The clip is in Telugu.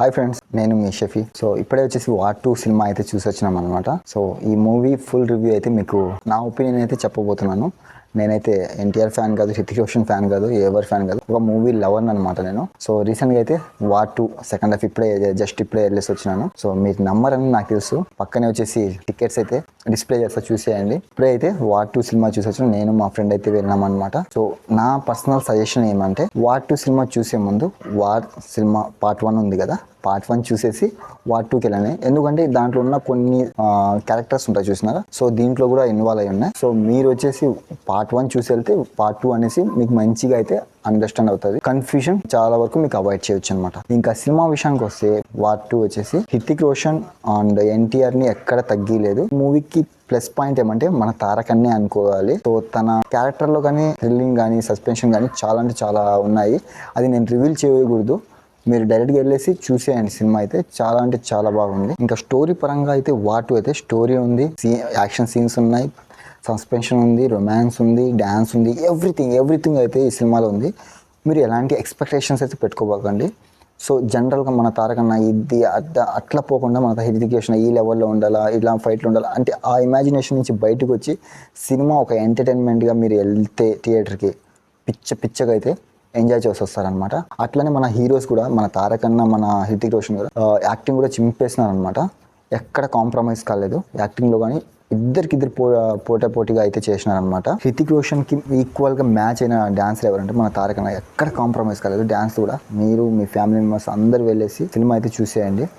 హాయ్ ఫ్రెండ్స్ నేను మీ షఫీ. సో ఇప్పుడే వచ్చేసి వార్ టూ సినిమా అయితే చూసి వచ్చినాం అనమాట సో ఈ మూవీ ఫుల్ రివ్యూ అయితే మీకు నా ఒపీనియన్ అయితే చెప్పబోతున్నాను. నేనైతే ఎన్టీఆర్ ఫ్యాన్ కాదు హృతిక్ రోషన్ ఫ్యాన్ కాదు ఎవరి ఫ్యాన్ కాదు ఒక మూవీ లవర్ అనమాట నేను. సో రీసెంట్గా అయితే వార్ టూ సెకండ్ హాఫ్ ఇప్పుడే జస్ట్ ఇప్పుడే వెళ్ళేసి వచ్చినాను. సో మీరు నంబర్ అని నాకు తెలుసు. పక్కనే వచ్చేసి టికెట్స్ అయితే డిస్ప్లే చేస్తా చూసేయండి ఇప్పుడే అయితే వార్ టూ సినిమా చూసి వచ్చిన నేను మా ఫ్రెండ్ అయితే వెళ్ళాం అనమాట సో నా పర్సనల్ సజెషన్ ఏమంటే వార్ టూ సినిమా చూసే ముందు వార్ సినిమా పార్ట్ వన్ ఉంది కదా పార్ట్ వన్ చూసేసి వార్ టూకి వెళ్ళాను ఎందుకంటే దాంట్లో ఉన్న కొన్ని క్యారెక్టర్స్ ఉంటాయి చూసినారా? సో దీంట్లో కూడా ఇన్వాల్వ్ అయి ఉన్నాయి. సో మీరు వచ్చేసి పార్ట్ వన్ చూసి వెళ్తే పార్ట్ టూ అనేసి మీకు మంచిగా అయితే అండర్స్టాండ్ అవుతుంది. కన్ఫ్యూజన్ చాలా వరకు మీకు అవాయిడ్ చేయొచ్చు అనమాట ఇంకా సినిమా విషయానికి వస్తే వార్ టూ వచ్చేసి హితిక్ రోషన్ అండ్ ఎన్టీఆర్ని ఎక్కడ తగ్గిలేదు. మూవీకి ప్లస్ పాయింట్ ఏమంటే మన తారకన్నే అనుకోవాలి. సో తన క్యారెక్టర్లో కానీ థ్రిల్లింగ్ కానీ సస్పెన్షన్ కానీ చాలా అంటే చాలా ఉన్నాయి. అది నేను రివీల్ చేయకూడదు. మీరు డైరెక్ట్గా వెళ్ళేసి చూసేయండి. సినిమా అయితే చాలా అంటే చాలా బాగుంది. ఇంకా స్టోరీ పరంగా అయితే వాటు అయితే స్టోరీ ఉంది. యాక్షన్ సీన్స్ ఉన్నాయి. సస్పెన్షన్ ఉంది రొమాన్స్ ఉంది డ్యాన్స్ ఉంది ఎవ్రీథింగ్ ఎవ్రీథింగ్ అయితే ఈ సినిమాలో ఉంది. మీరు ఎలాంటి ఎక్స్పెక్టేషన్స్ అయితే పెట్టుకోబాకండి. సో జనరల్గా మన తారకన్న ఇది అద్ద అట్లా పోకుండా మన ఎడ్యుకేషన్ ఈ లెవెల్లో ఉండాలా ఇలా ఫైట్లు ఉండాలా అంటే ఆ ఇమాజినేషన్ నుంచి బయటకు వచ్చి సినిమా ఒక ఎంటర్టైన్మెంట్గా మీరు వెళ్తే థియేటర్కి పిచ్చ పిచ్చగా అయితే ఎంజాయ్ చేసి వస్తారనమాట అట్లనే మన హీరోస్ కూడా మన తారకన్న మన హృతిక్ రోషన్ కూడా యాక్టింగ్ కూడా చింపేసినారనమాట ఎక్కడ కాంప్రమైజ్ కాలేదు. యాక్టింగ్లో కానీ ఇద్దరికిద్దరు పో పోటా పోటీగా అయితే చేసినారనమాట హృతిక్ రోషన్కి ఈక్వల్గా మ్యాచ్ అయిన డాన్సర్ ఎవరంటే మన తారకన్న ఎక్కడ కాంప్రమైజ్ కాలేదు. డాన్స్ కూడా మీరు మీ ఫ్యామిలీ మెంబర్స్ అందరు వెళ్ళేసి సినిమా అయితే చూసేయండి.